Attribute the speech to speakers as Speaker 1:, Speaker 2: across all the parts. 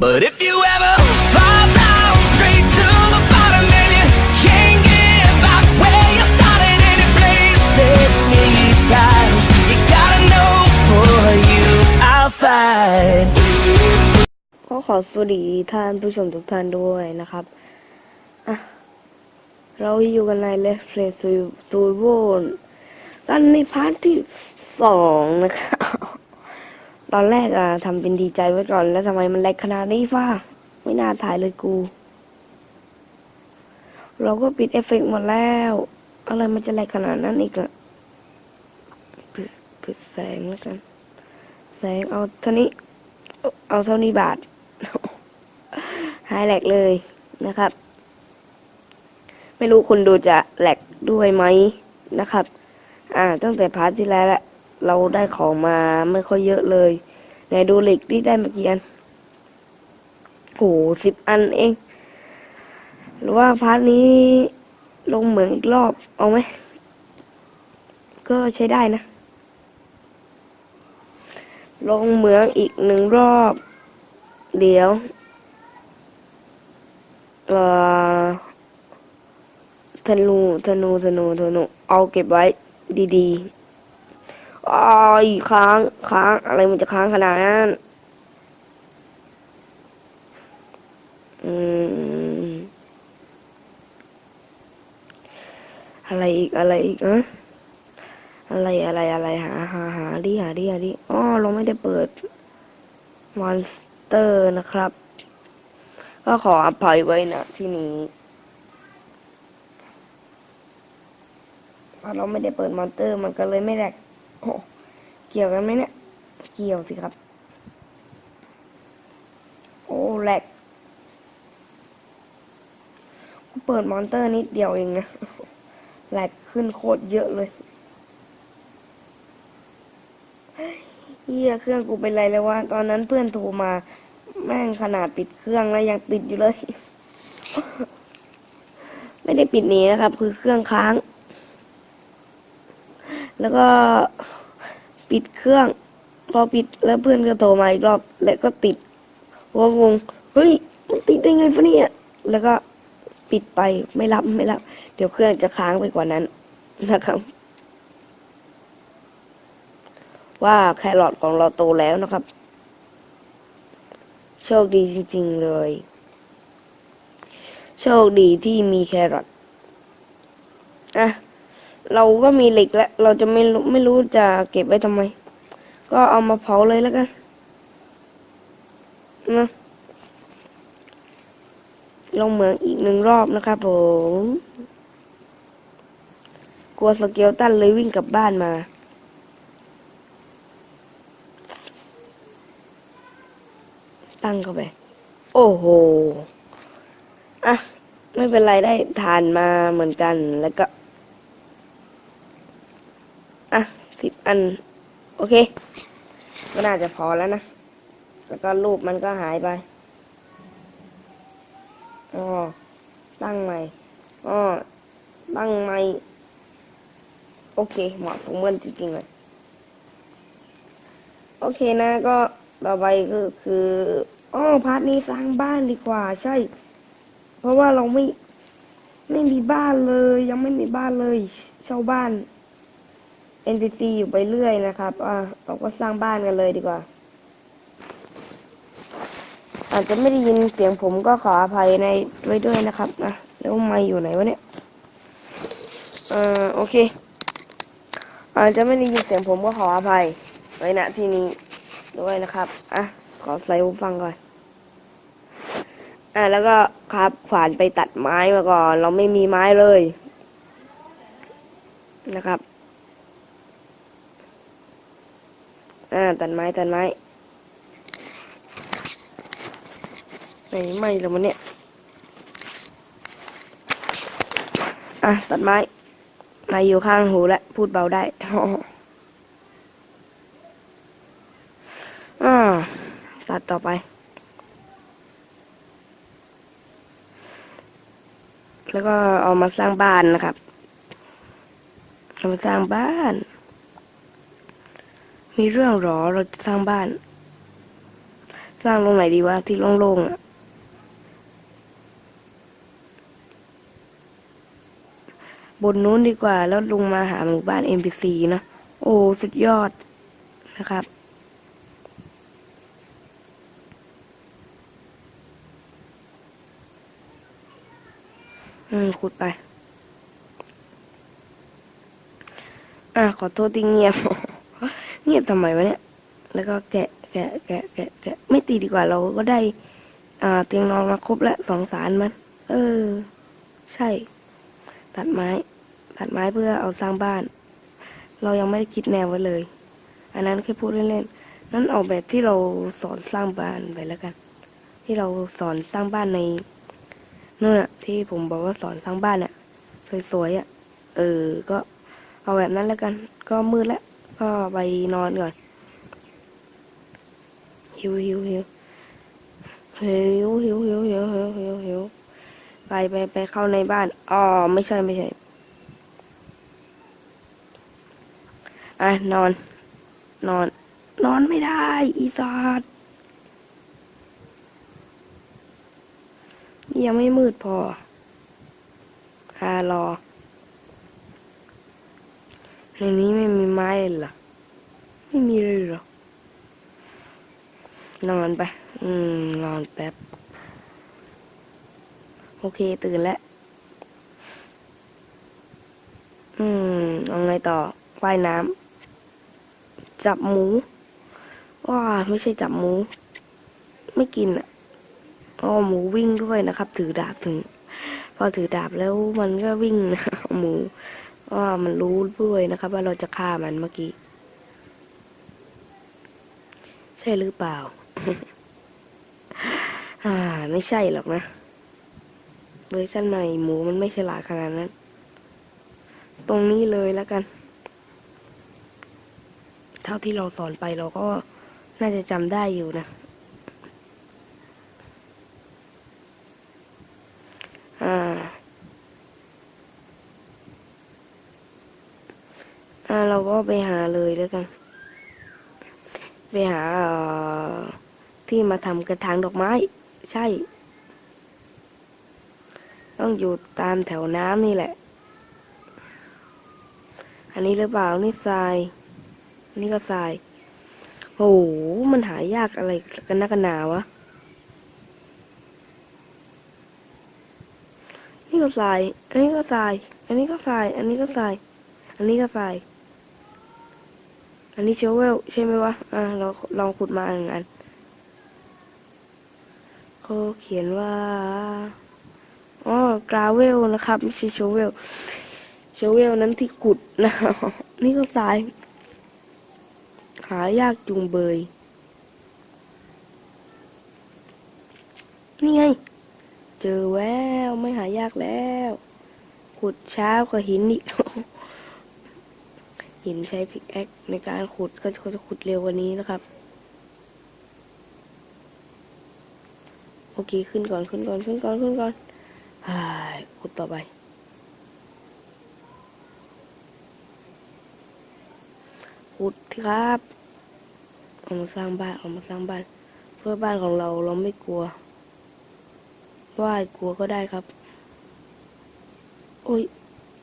Speaker 1: But if you ever fall down straight to the bottom and you can't get back where you started any place anytime, you gotta know for you I'll fight.
Speaker 2: ก็ขอสวัสดีท่านผู้ชมทุกท่านด้วยนะครับ อะ เราอยู่กันในเลฟเพลซูซูโวลกันในพาร์ทที่สองนะครับ ตอนแรกอะทำเป็นดีใจไว้ก่อน แล้วทำไมมันแลกขนาดนี้ฟ้า ไม่น่าถ่ายเลยกู เราก็ปิดเอฟเฟกต์หมดแล้ว อะไรมันจะแลกขนาดนั้นอีกอะปิดปิดแสงแล้วกัน แสงเอาเท่านี้ เอาเท่านี้บาทหายแหลกเลยนะครับ ไม่รู้คุณดูจะแหลกด้วยไหมนะครับ อ่า ตั้งแต่พาร์ทที่แล้วแหละ เราได้ของมาไม่ค่อยเยอะเลยไหนดูเหล็กที่ได้เมากี่อันโหสิบอันเอง หรือว่าพาร์ทนี้ลงเหมืองอีกรอบ เอาไหม ก็ใช้ได้นะ ลงเหมืองอีกหนึ่งรอบ เดี๋ยวเอ่อธนูธนูธนูธนูเอาเก็บไว้ดี ๆ อ้ายค้างค้างอะไรมันจะค้างขนาดนั้น อืม อะไรอีกอะไรอีกอะอะไรอะไรอะไรหาหาหาดิหาดิหาดิอ๋อเราไม่ได้เปิดมอนสเตอร์นะครับ ก็ขออภัยไว้นะที่นี้เพราะเราไม่ได้เปิดมอนสเตอร์ มันก็เลยไม่แหลก โอ้เกี่ยวกันไหมเนี่ย เกี่ยวสิครับ โอ้แหลกเปิดมอนสเตอร์นิดเดียวเองนะแหลกขึ้นโคตรเยอะเลยเฮียเครื่องกูเป็นไรแล้ววะตอนนั้นเพื่อนโทรมา แม่งขนาดปิดเครื่องแล้วยังติดอยู่เลย ไม่ได้ปิดหนีนะครับ คือเครื่องค้าง แล้วก็ปิดเครื่อง พอปิดแล้วเพื่อนก็โทรมาอีกรอบ แล้วก็ติดว่างงเฮ้ยมันติดได้ไงฟะเนี่ย แล้วก็ปิดไปไม่รับไม่รับ เดี๋ยวเครื่องจะค้างไปกว่านั้นนะครับ ว่าแครอทของเราโตแล้วนะครับ โชคดีจริง ๆ เลย โชคดีที่มีแครอทอะ เราก็มีเหล็กแล้ว เราจะไม่รู้ไม่รู้จะเก็บไว้ทำไม ก็เอามาเผาเลยแล้วกันนะลงเหมืองอีกหนึ่งรอบนะครับผม กลัวสเกลตันเลยวิ่งกลับบ้านมาตั้งเข้าไป โอ้โห อะ ไม่เป็นไรได้ทานมาเหมือนกัน แล้วก็ อะสิบ อัน โอเค ก็น่าจะพอแล้วนะ แล้วก็รูปมันก็หายไปอ๋อตั้งใหม่อ๋อตั้งใหม่ โอเค เหมาะสมกันจริงๆเลย โอเคนะก็ต่อไปก็คืออ๋อพาร์ทนี้สร้างบ้านดีกว่า ใช่ เพราะว่าเราไม่ ไม่มีบ้านเลย ยังไม่มีบ้านเลยเช่าบ้าน NPC อยู่ไปเรื่อยนะครับ อะเราก็สร้างบ้านกันเลยดีกว่า อาจจะไม่ได้ยินเสียงผมก็ขออภัยในไว้ด้วยนะครับนะแล้วไมาอยู่ไหนวะเนี่ยเอ่อโอเค อาจจะไม่ได้ยินเสียงผมก็ขออภัยไว้ณที่นี้ด้วยนะครับ อะ ขอใส่หูฟังก่อน อะ แล้วก็ครับขวานไปตัดไม้มาก่อน เราไม่มีไม้เลย นะครับ อ่าตัดไม้ตัดไม้ไหนไม่แล้วมันเนี่ย อะตัดไม้นายอยู่ข้างหูแล้วพูดเบาได้อ่าตัดต่อไป แล้วก็เอามาสร้างบ้านนะครับ เอามาสร้างบ้าน มีเรื่องหรอเราจะสร้างบ้าน สร้างตรงไหนดีวะที่โล่งๆอะบนนู้นดีกว่า แล้วลงมาหาหมู่บ้าน NPC นะ โอ้ สุดยอดนะครับ อืมขุดไป อะ ขอโทษที่เงียบ เงียบทำไมวะเนี่ย แล้วก็แกะแกะแกะแกะแกะไม่ตีดีกว่าเราก็ได้ อ่าเตียงนอนมาครบแล้วสองสารมัน เออ ใช่ ตัดไม้ ตัดไม้เพื่อเอาสร้างบ้าน เรายังไม่ได้คิดแนวไว้เลย อันนั้นแค่พูดเล่นๆนั่นเอาแบบที่เราสอนสร้างบ้านไปแล้วกัน ที่เราสอนสร้างบ้านในนู่นอะที่ผมบอกว่าสอนสร้างบ้านอะสวยๆอะเออ ก็เอาแบบนั้นแล้วกัน ก็มืดแล้ว ก็ไปนอนก่อน หิวหิวหิวหิวหิวหิวหิวหิวหิวหิวไปไปไปเข้าในบ้าน อ๋อ ไม่ใช่ไม่ใช่ อะ นอน นอน นอนไม่ได้ อีสาดยังไม่มืดพอหารอ ในนี้ไม่มีไม้เลยหรอไม่มีเลยเหรอนอนไป อืม นอนแป๊บ โอเค ตื่นแล้ว อืม เอาไงต่อ ว่ายน้ำ จับหมู ว้า ไม่ใช่จับหมู ไม่กินอะอ๋อหมูวิ่งด้วยนะครับ ถือดาบถึง พอถือดาบแล้วมันก็วิ่งนะหมู ว่ามันรู้ด้วยนะครับ ว่าเราจะฆ่ามันเมื่อกี้ ใช่หรือเปล่า อ่า ไม่ใช่หรอกนะเวอร์ชันใหม่หมูมันไม่ฉลาดขนาดนั้น ตรงนี้เลยแล้วกัน เท่าที่เราสอนไปเราก็น่าจะจำได้อยู่นะ อ่า อ่า เราก็ ไปหาเลยแล้วกัน ไปหาที่มาทำกระถางดอกไม้ ใช่ ต้องอยู่ตามแถวน้ำนี่แหละ อันนี้หรือเปล่านี่ทรายนนี้ก็ทรายโอ้โหมันหายากอะไรกันนักกันหนาวะ นี่ก็ทราย อันนี้ก็ทราย อันนี้ก็ทราย อันนี้ก็ทราย อันนี้ก็ทราย อันนี้เชลเวลใช่ไหมวะ อ่า เราลองขุดมาหนึ่งอันเขาเขียนว่า อ๋อ กราเวลนะครับ ไม่ใช่เชลเวล เชลเวลนั้นที่ขุดนะ นี่ก็ทราย หายากจุงเบย นี่ไง เจอแววไม่หายากแล้ว ขุดเช้ากว่าหินอีก หินใช้พิกแอคในการขุดก็จะขุดเร็วกว่านี้นะครับ โอเคขึ้นก่อนขึ้นก่อนขึ้นก่อนขึ้นก่อนฮ่าขุดต่อไป ขุดครับเอามาสร้างบ้านเอามาสร้างบ้าน เพื่อบ้านของเราเราไม่กลัว ว่ากลัวก็ได้ครับ โอ้ย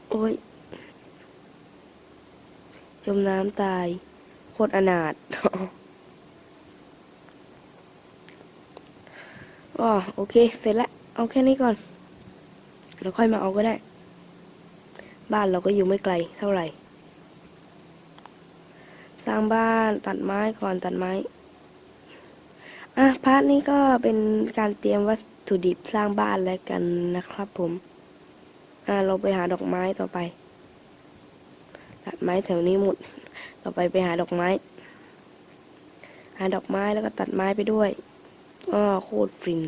Speaker 2: โอ้ย จมน้ำตาย โคตรอนาถอ๋อโอเค เสร็จแล้วเอาแค่นี้ก่อน แล้วค่อยมาเอาก็ได้ บ้านเราก็อยู่ไม่ไกลเท่าไหร่ สร้างบ้านตัดไม้ก่อนตัดไม้ อะ พาร์ทนี้ก็เป็นการเตรียมวัตถุดิบสร้างบ้านแล้วกันนะครับผม อ่าเราไปหาดอกไม้ต่อไป ตัดไม้แถวนี้หมด ต่อไปไปหาดอกไม้ หาดอกไม้แล้วก็ตัดไม้ไปด้วยอ้อโคตรฟิน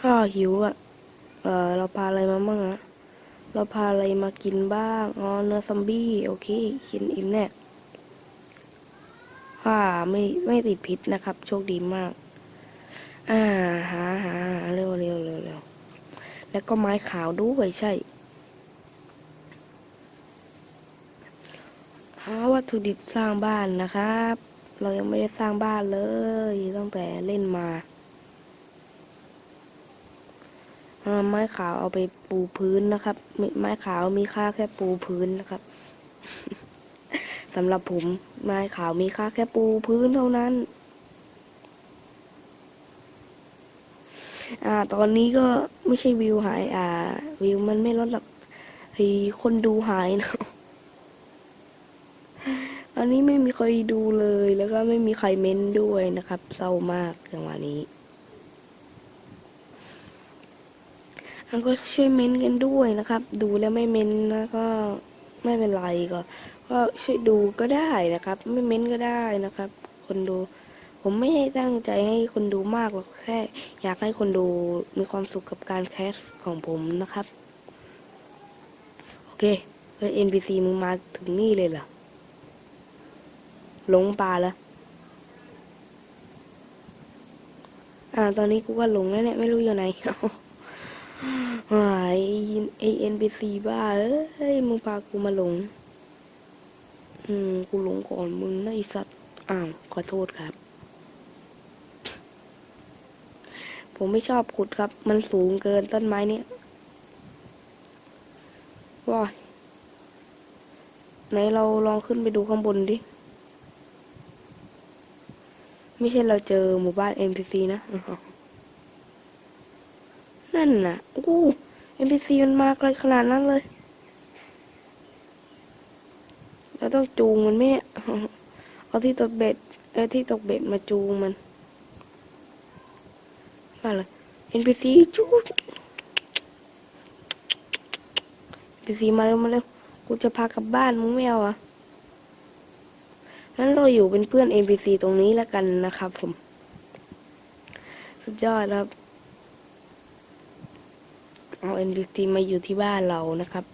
Speaker 2: ข้าหิวอะ เออเราพาอะไรมาบ้างอะเราพาอะไรมากินบ้าง อ๋อ เนื้อซอมบี้ โอเค กินอิ่มแน่ว่าไม่ไม่ติดพิษนะครับ โชคดีมาก อ่าหาหาหาเร็วเร็วเร็วเร็วแล้วก็ไม้ขาวด้วยใช่ หาวัตถุดิบสร้างบ้านนะครับ เรายังไม่ได้สร้างบ้านเลยตั้งแต่เล่นมาไม้ขาวเอาไปปูพื้นนะครับ ไม้ขาวมีค่าแค่ปูพื้นนะครับสำหรับผมไม้ขาวมีค่าแค่ปูพื้นเท่านั้น อ่า ตอนนี้ก็ไม่ใช่วิวหาย อ่า วิวมันไม่ลดหรอกไอคนดูหายนะ อันนี้ไม่มีใครดูเลยแล้วก็ไม่มีใครเม้นด้วยนะครับเศร้ามากจังหวะนี้อันก็ช่วยเม้นกันด้วยนะครับ ดูแล้วไม่เม้นนะก็ไม่เป็นไรก็ ก็ช่วยดูก็ได้นะครับ ไม่เม้นก็ได้นะครับ คนดู ผมไม่ได้ตั้งใจให้คนดูมากหรอกแค่ อยากให้คนดูมีความสุขกับการแคสของผมนะครับ โอเคเฮ้ย NPC มึงมาถึงนี่เลยเหรอ หลงป่าแล้วอ่าตอนนี้กูก็หลงแล้วเนี่ย ไม่รู้อยู่ไหนหายไอเอ็นบีซีบ้าเอ้ยมึงพากูมาหลง อืม กูหลงก่อนมึงนะไอสัตว์ อ้าว ขอโทษครับ ผมไม่ชอบขุดครับ มันสูงเกินต้นไม้เนี่ยว้ายไหนเราลองขึ้นไปดูข้างบนดิ ไม่ใช่เราเจอหมู่บ้าน NPC นะนั่นน่ะโอ้ NPC มันมาไกลขนาดนั้นเลย เราต้องจูงมันไหมเนี่ยเอาที่ตกเบ็ดเออที่ตกเบ็ดมาจูงมันมาเลย NPC จูง NPC มาเร็วมาเร็วกูจะพากลับบ้านมึงไม่เอาอะ งั้นเราอยู่เป็นเพื่อน NPC ตรงนี้แล้วกันนะครับผม สุดยอดครับ เอา NPC มาอยู่ที่บ้านเรานะครับ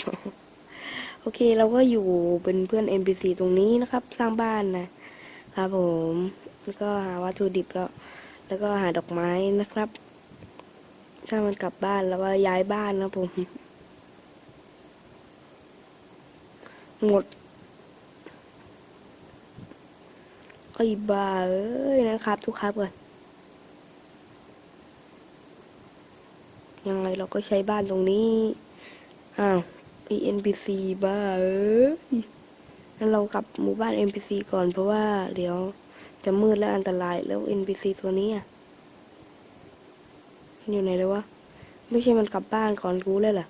Speaker 2: โอเคเราก็อยู่เป็นเพื่อน NPC ตรงนี้นะครับ สร้างบ้านนะครับผม แล้วก็หาวัตถุดิบแล้ว แล้วก็หาดอกไม้นะครับ ถ้ามันกลับบ้านแล้วก็ย้ายบ้านนะผม หมด ไอ้บ้าเอ้ยนะครับ ทุกครับก่อนยังไงเราก็ใช้บ้านตรงนี้ อ้าว NPC บ้าเอ้ยงั้นเรากลับหมู่บ้าน NPC ก่อนเพราะว่าเดี๋ยวจะมืดและอันตรายแล้ว NPC ตัวนี้อะมันอยู่ไหนเลยวะ ไม่ใช่มันกลับบ้านก่อนกูเลยหรอ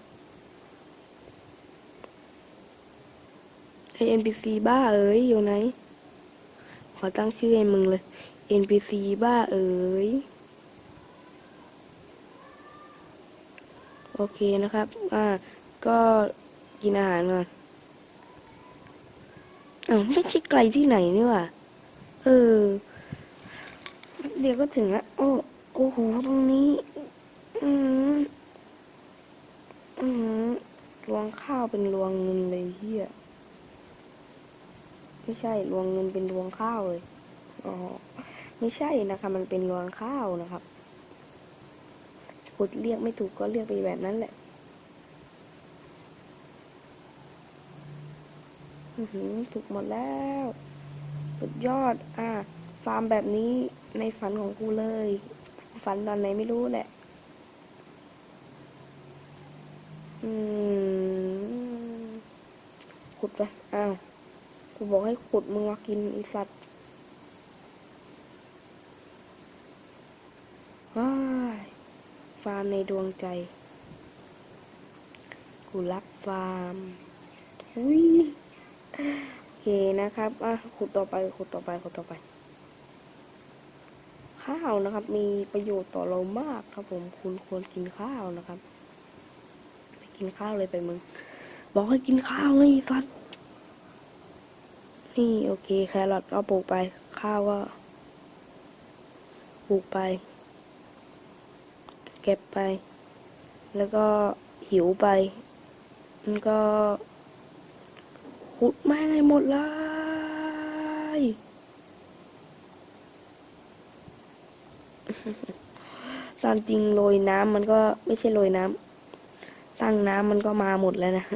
Speaker 2: ไอ NPC บ้าเอ้ยอยู่ไหน อตั้งชื่อให้มึงเลย NPC บ้าเอ๋ย โอเคนะครับ อ่า ก็กินอาหารก่อนอ้าวไม่ใช่ไกลที่ไหนนี่ว่าเออ เดี๋ยวก็ถึงละโอ้โอ้โหตรงนี้ อืมอืมรวงข้าวเป็นรวงเงินเลยเฮีย ไม่ใช่รวงเงินเป็นรวงข้าวเลยอ๋อไม่ใช่นะคะมันเป็นรวงข้าวนะครับขุดเรียกไม่ถูกก็เรียกไปแบบนั้นแหละอือหือถูกหมดแล้ว สุดยอด อ่าฟาร์มแบบนี้ในฝันของกูเลย ฝันตอนไหนไม่รู้แหละ อืมขุดไปอ้าว กูบอกให้ขุดมึงมากินอีสัตว์ว้ายฟาร์มในดวงใจ กูรักฟาร์มอุ้ยโอเคนะครับ อะ ขุดต่อไป ขุดต่อไป ขุดต่อไป ข้าวนะครับ มีประโยชน์ต่อเรามากครับผม คุณควรกินข้าวนะครับ ไปกินข้าวเลยไปมึง บอกให้กินข้าวไงไอ้สัตว์ นี่โอเคแครอทก็ปลูกไปข้าวก็ปลูกไป เก็บไป แล้วก็หิวไปมันก็ขุดแม่งให้หมดเลยตามจริงโรยน้ำมันก็ไม่ใช่โรยน้ำตั้งน้ำมันก็มาหมดแล้วนะ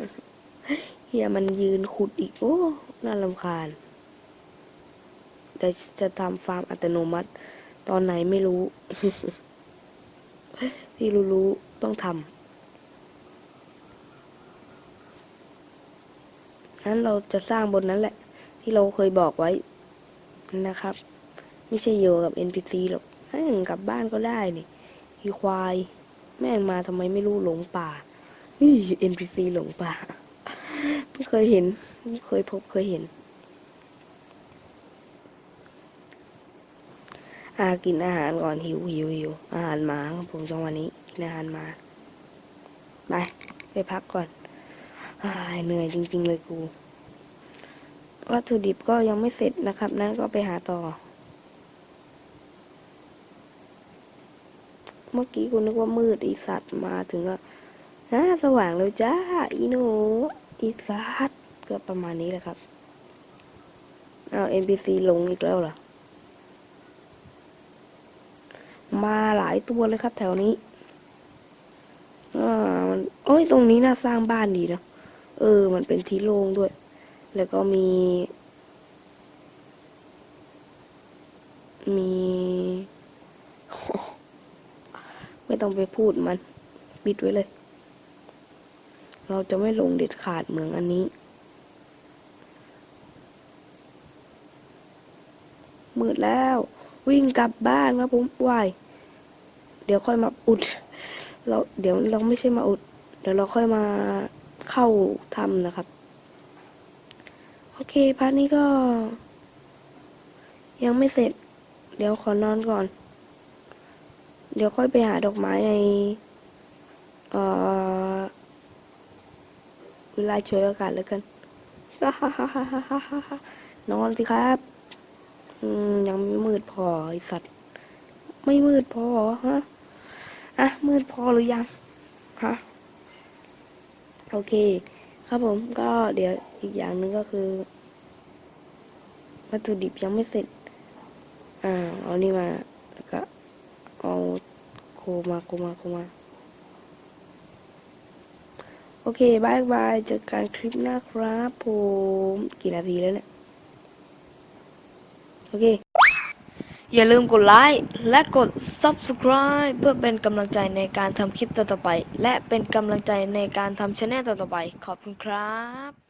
Speaker 2: เฮียมันยืนขุดอีก โอ้ น่ารำคาญ แต่จะทำฟาร์มอัตโนมัติ ตอนไหนไม่รู้ ที่รู้ ๆ ต้องทำนั้นเราจะสร้างบนนั้นแหละ ที่เราเคยบอกไว้นะครับ ไม่ใช่โยกับ NPC หรอกให้มึงกลับบ้านก็ได้นี่อีควาย แม่งมาทำไมไม่รู้หลงป่านี่ NPC หลงป่า ไม่เคยเห็น ไม่เคยพบเคยเห็น อากินอาหารก่อนหิวหิวหิวอาหารหมาครับผมจังวันนี้กินอาหารมาไปไปพักก่อนอาเหนื่อยจริง ๆ เลยกูวัตถุดิบก็ยังไม่เสร็จนะครับนั้นก็ไปหาต่อ เมื่อกี้กูนึกว่ามืดอีสัตว์มาถึงก็นะสว่างเลยจ้า อีหนู อีสัตก็ประมาณนี้แหละครับเอา NPC ลงอีกแล้วเหรอ มาหลายตัวเลยครับแถวนี้อ่ามันโอ้ยตรงนี้น่าสร้างบ้านดีนะเออ มันเป็นที่โล่งด้วย แล้วก็มี มี ไม่ต้องไปพูดมัน ปิดไว้เลย เราจะไม่ลงเด็ดขาดเหมืองอันนี้ มืดแล้ว วิ่งกลับบ้านครับผมวายเดี๋ยวค่อยมาอุด เราเดี๋ยวเราไม่ใช่มาอุด เดี๋ยวเราค่อยมาเข้าทำนะครับ โอเคพาร์ทนี้ก็ ยังไม่เสร็จ เดี๋ยวขอนอนก่อน เดี๋ยวค่อยไปหาดอกไม้ใน เอ่อ เวลาช่วยอากาศแล้วกันนอนสิครับ อืมยังไม่มืดพอไอสัตว์ ไม่มืดพอฮะอะมืดพอหรือยังฮะโอเค ครับผมก็เดี๋ยวอีกอย่างหนึ่งก็คือวัตถุดิบยังไม่เสร็จ อ่า เอานี่มา แล้วก็เอาโคมาโคมาโคมา โอเคบายบายเจอกันคลิปหน้าครับผมกี่นาทีแล้วเนี่ย โอเค อย่าลืมกดไลค์และกด Subscribe เพื่อเป็นกำลังใจในการทำคลิปต่อๆไป และเป็นกำลังใจในการทำช anel ต่อๆไป ขอบคุณครับ